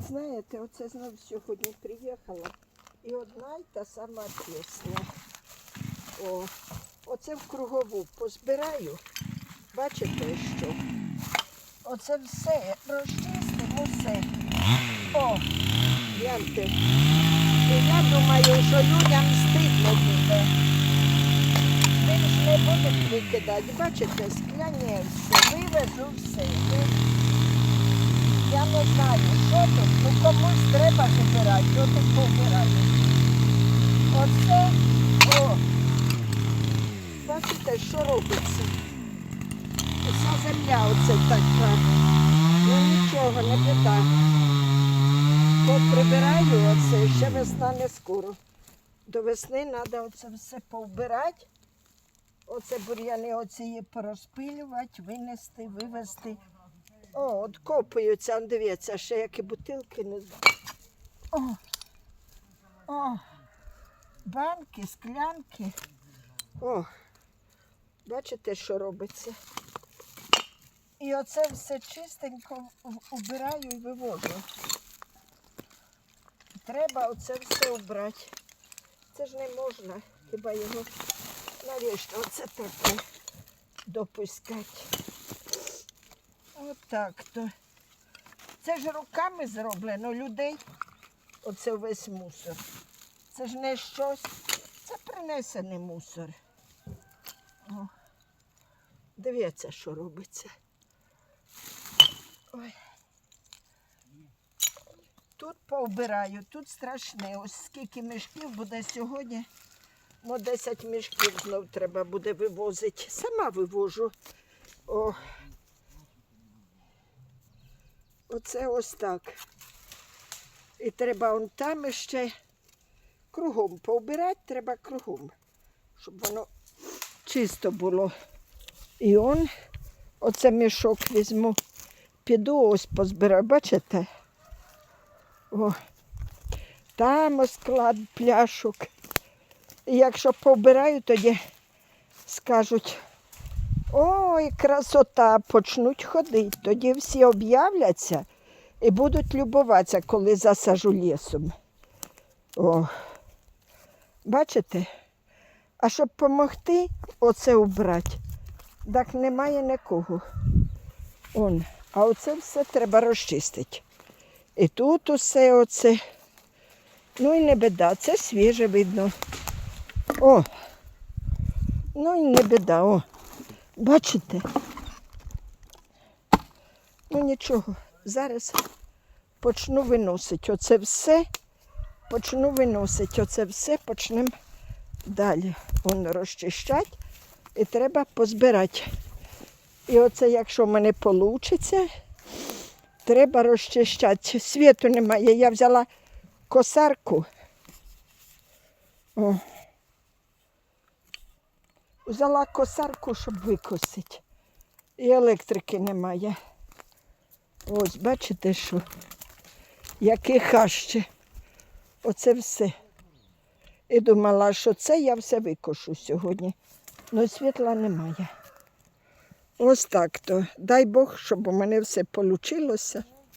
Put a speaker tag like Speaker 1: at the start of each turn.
Speaker 1: Знаєте, оце знов сьогодні приїхала. І одна й та сама пісня. О, оце в кругову позбираю. Бачите, що? Оце все, розчистимо все. О, гляньте. І я думаю, що людям стидно буде. Ви ж не будуть викидати. Бачите, скляне все, вивезу все. Не знаю, що тут, ну комусь треба забирати, то тут побираю. Оце, о, бачите, що робиться. Вся земля оце така. Ну нічого, не біда. От прибираю оце, ще весна не скоро. До весни треба оце все повбирати. Оце бур'яни оці порозпилювати, винести, вивезти. О, от копаються, дивіться, ще які бутилки не О, о, банки, склянки. О, бачите, що робиться? І оце все чистенько убираю і вивожу. Треба оце все убрати. Це ж не можна, хіба його навіщо оце таке допускати. Отак то. Це ж руками зроблено людей. Оце весь мусор. Це ж не щось. Це принесений мусор. О. Дивіться, що робиться. Ой. Тут повбираю, тут страшне. Ось скільки мішків буде сьогодні. Ну, 10 мішків знов треба буде вивозити. Сама вивожу. О. Оце ось так. І треба он там ще кругом повбирати, треба кругом, щоб воно чисто було. І он, оце мішок візьму, піду ось позбираю, бачите? О, там ось склад пляшок. І якщо повбираю, тоді скажуть, ой, красота, почнуть ходити. Тоді всі об'являться і будуть любуватися, коли засажу лісом. О, бачите? А щоб допомогти оце убрати, так немає нікого. Он. А оце все треба розчистити. І тут усе оце. Ну і не біда, це свіже видно. О. Ну і не біда, о. Бачите? Ну нічого, зараз почну виносити. Оце все, почну виносити. Оце все почнемо далі. Воно розчищати і треба позбирати. І оце, якщо в мене вийде, треба розчищати. Світу немає. Я взяла косарку. О. Взяла косарку, щоб викосити. І електрики немає. Ось, бачите, що? Яке хаще. Оце все. І думала, що це я все викошу сьогодні. Ну світла немає. Ось так то. Дай Бог, щоб у мене все вийшло.